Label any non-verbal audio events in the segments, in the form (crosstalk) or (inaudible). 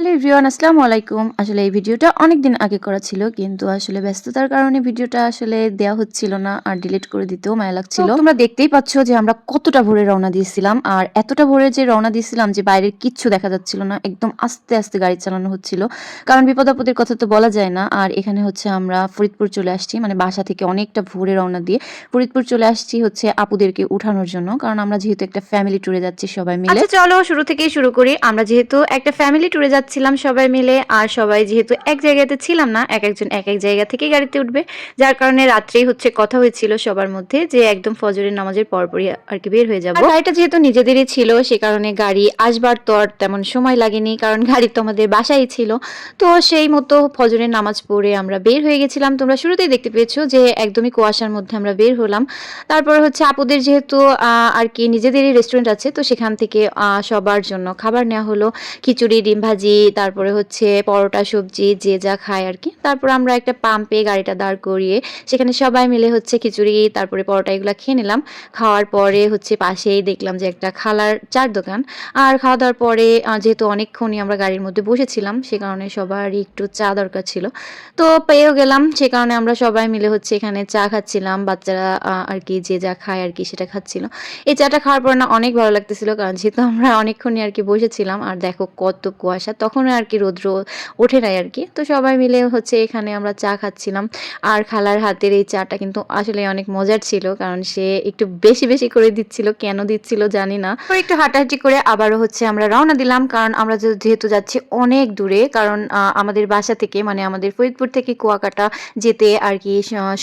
Hello everyone আসসালামু আলাইকুম। আসলে এই ভিডিওটা অনেক দিন আগে করা ছিল কিন্তু আসলে ব্যস্ততার কারণে ভিডিওটা আসলে দেওয়া হচ্ছিল না আর ডিলিট করে দিতেও মায়া লাগছিল। তোমরা দেখতেই পাচ্ছ যে আমরা কতটা ভোরে রওনা দিয়েছিলাম আর এতটা ভোরে যে রওনা দিয়েছিলাম যে বাইরের কিচ্ছু দেখা যাচ্ছিল না একদম আস্তে আস্তে গাড়ি চালানো হচ্ছিল। কারণ বিপদ আপদের কথা তো বলা যায় না আর এখানে হচ্ছে আমরা ফরিদপুর চলে আসছি মানে বাসা থেকে অনেকটা ভোরে রওনা দিয়ে ফরিদপুর চলে আসছি হচ্ছে আপুদেরকে উঠানোর জন্য কারণ আমরা যেহেতু একটা ফ্যামিলি ট্যুরে যাচ্ছি সবাই মিলে। আচ্ছা চলো শুরু থেকেই শুরু করি। আমরা যেহেতু একটা ফ্যামিলি ট্যুরে যাচ্ছিলাম সবাই মিলে, আর সবাই যেহেতু এক জায়গাতে ছিলাম না, এক একজন এক এক জায়গা থেকে গাড়িতে উঠবে। যার কারণে রাত্রেই হচ্ছে কথা হয়েছিল সবার মধ্যে যে একদম ফজরের নামাজের পরপরই আর কি বের হয়ে যাব। গাড়িটা যেহেতু নিজেদেরই ছিল, সে কারণে গাড়ি আসবার তো আর তেমন সময় লাগেনি, কারণ গাড়ি তো আমাদের বাসাই ছিল। তো সেই মতো ফজরের নামাজ পড়ে আমরা বের হয়ে গেছিলাম। তোমরা শুরুতেই দেখতে পেয়েছ যে একদমই কুয়াশার মধ্যে আমরা বের হলাম। তারপরে হচ্ছে আপুদের যেহেতু আর কি নিজেদেরই রেস্টুরেন্ট আছে, তো সেখান থেকে সবার জন্য খাবার নেওয়া হলো। খিচুড়ি, ডিম ভাজি তারপরে হচ্ছে পরোটা, সবজি, যে যা খায় আর কি। তারপর আমরা একটা পাম্পে গাড়িটা দাঁড় করিয়ে সেখানে সবাই মিলে হচ্ছে খিচুড়ি, তারপরে পরোটা এগুলো খেয়ে নিলাম। খাওয়ার পরে হচ্ছে পাশেই দেখলাম যে একটা খালার চার দোকান। আর খাওয়া দাওয়ার পরে যেহেতু অনেকক্ষণই আমরা গাড়ির মধ্যে বসেছিলাম, সে কারণে সবারই একটু চা দরকার ছিল। তো পেয়েও গেলাম, সে কারণে আমরা সবাই মিলে হচ্ছে এখানে চা খাচ্ছিলাম। বাচ্চারা আর কি যে যা খায় আর কি সেটা খাচ্ছিল। এই চাটা খাওয়ার পর না অনেক ভালো লাগতেছিল, কারণ যেহেতু আমরা অনেকক্ষণই আর কি বসেছিলাম, আর দেখো কত কুয়াশা তখন আর কি রৌদ্র ওঠে নাই আর কি। তো সবাই মিলে হচ্ছে এখানে আমরা চা খাচ্ছিলাম। আর খালার হাতের এই চাটা কিন্তু আসলে অনেক মজার ছিল, কারণ সে একটু বেশি বেশি করে দিচ্ছিল, কেন দিচ্ছিল জানি না। তো একটু হাঁটাহাঁটি করে আবারও হচ্ছে আমরা রওনা দিলাম, কারণ আমরা যেহেতু যাচ্ছি অনেক দূরে, কারণ আমাদের বাসা থেকে মানে আমাদের ফরিদপুর থেকে কুয়াকাটা যেতে আর কি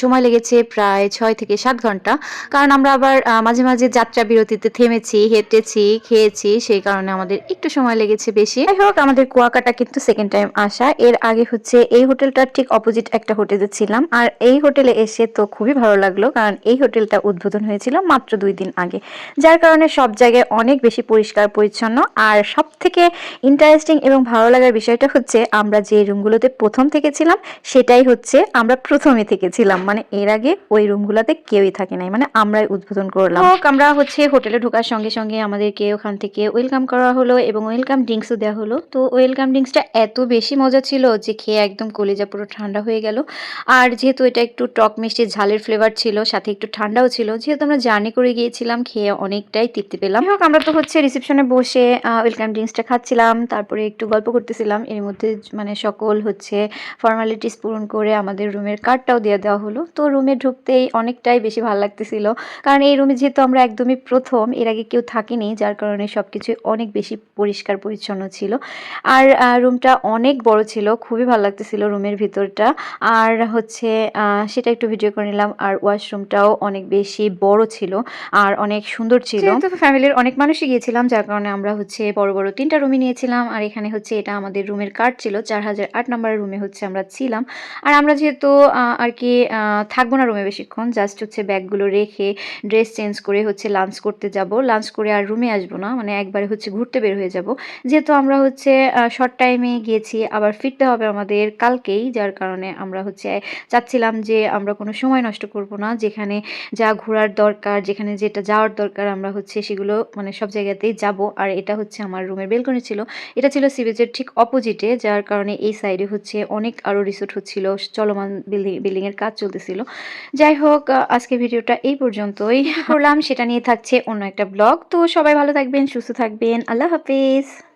সময় লেগেছে প্রায় ছয় থেকে সাত ঘণ্টা। কারণ আমরা আবার মাঝে মাঝে যাত্রা বিরতিতে থেমেছি, হেঁটেছি, খেয়েছি, সেই কারণে আমাদের একটু সময় লেগেছে বেশি। যাই হোক, আমাদের কুয়াকাটা কিন্তু সেকেন্ড টাইম আসা। এর আগে হচ্ছে এই হোটেলটার ঠিক অপোজিট একটা হোটেলে ছিলাম। আর এই হোটেলে এসে তো খুবই ভালো লাগল, কারণ এই হোটেলটা উদ্বোধন হয়েছিল মাত্র দুই দিন আগে। যার কারণে সব জায়গায় অনেক বেশি পরিষ্কার, পরিচ্ছন্ন। আর সব থেকে ইন্টারেস্টিং এবং ভালো লাগার বিষয়টা হচ্ছে, আমরা যে রুমগুলোতে প্রথম থেকেছিলাম, সেটাই হচ্ছে আমরা প্রথমে থেকেছিলাম। মানে এর আগে ওই রুমগুলোতে কেউই থাকে নাই মানে আমরাই উদ্বোধন করলাম। আমরা হচ্ছে হোটেলে ঢোকার সঙ্গে সঙ্গে আমাদেরকে ওখান থেকে ওয়েলকাম করা হলো এবং ওয়েলকাম ড্রিঙ্কসও দেওয়া হলো। তো ওয়েলকাম ড্রিঙ্কসটা এত বেশি মজা ছিল যে খেয়ে একদম কলিজা পুরো ঠান্ডা হয়ে গেল। আর যেহেতু এটা একটু টক মিষ্টি ঝালের ফ্লেভার ছিল, সাথে একটু ঠান্ডাও ছিল, যেহেতু আমরা জার্নি করে গিয়েছিলাম, খেয়ে অনেকটাই তৃপ্তি পেলাম। হোক, আমরা তো হচ্ছে রিসেপশনে বসে ওয়েলকাম ড্রিঙ্কসটা খাচ্ছিলাম, তারপরে একটু গল্প করতেছিলাম। এর মধ্যে মানে সকল হচ্ছে ফর্মালিটিস পূরণ করে আমাদের রুমের কার্ডটাও দিয়ে দেওয়া হলো। তো রুমে ঢুকতেই অনেকটাই বেশি ভালো লাগতেছিল। কারণ এই রুমে যেহেতু আমরা একদমই প্রথম, এর আগে কেউ থাকিনি, যার কারণে সব কিছু অনেক বেশি পরিষ্কার পরিচ্ছন্ন ছিল। আর রুমটা অনেক বড় ছিল, খুবই ভালো লাগতেছিল রুমের ভিতরটা। আর হচ্ছে সেটা একটু ভিডিও করে নিলাম, আর ওয়াশরুমটাও অনেক বেশি বড় ছিল আর অনেক সুন্দর ছিল। ফ্যামিলির অনেক মানুষই গিয়েছিলাম, যার কারণে আমরা হচ্ছে বড় বড় তিনটা রুমই নিয়েছিলাম। আর এখানে হচ্ছে এটা আমাদের রুমের কার্ড ছিল, চার হাজার আট নম্বরের রুমে হচ্ছে আমরা ছিলাম। আর আমরা যেহেতু আর কি থাকব না রুমে বেশিক্ষণ জাস্ট হচ্ছে ব্যাগগুলো রেখে ড্রেস চেঞ্জ করে হচ্ছে লাঞ্চ করতে যাব। লাঞ্চ করে আর রুমে আসব না মানে একবারে হচ্ছে ঘুরতে বের হয়ে যাব। যেহেতু আমরা হচ্ছে শর্ট টাইমে গিয়েছি আবার ফিরতে হবে আমাদের কালকেই যার কারণে আমরা হচ্ছে চাচ্ছিলাম যে আমরা কোনো সময় নষ্ট করব না। যেখানে যা ঘোরার দরকার যেখানে যেটা যাওয়ার দরকার আমরা হচ্ছে সেগুলো মানে সব জায়গাতেই যাব। আর এটা হচ্ছে আমার রুমের বেলকনি ছিল। এটা ছিল সিবেজের ঠিক অপোজিটে যার কারণে এই সাইডে হচ্ছে অনেক আরও রিসোর্ট হচ্ছিল চলমান বিল্ডিং বিল্ডিংয়ের কাজ চলতেছিল। যাই হোক আজকে ভিডিওটা এই পর্যন্তই। (laughs) করলাম সেটা নিয়ে থাকছে অন্য একটা ব্লগ তো সবাই ভালো থাকবেন সুস্থ থাকবেন। আল্লাহ হাফেজ।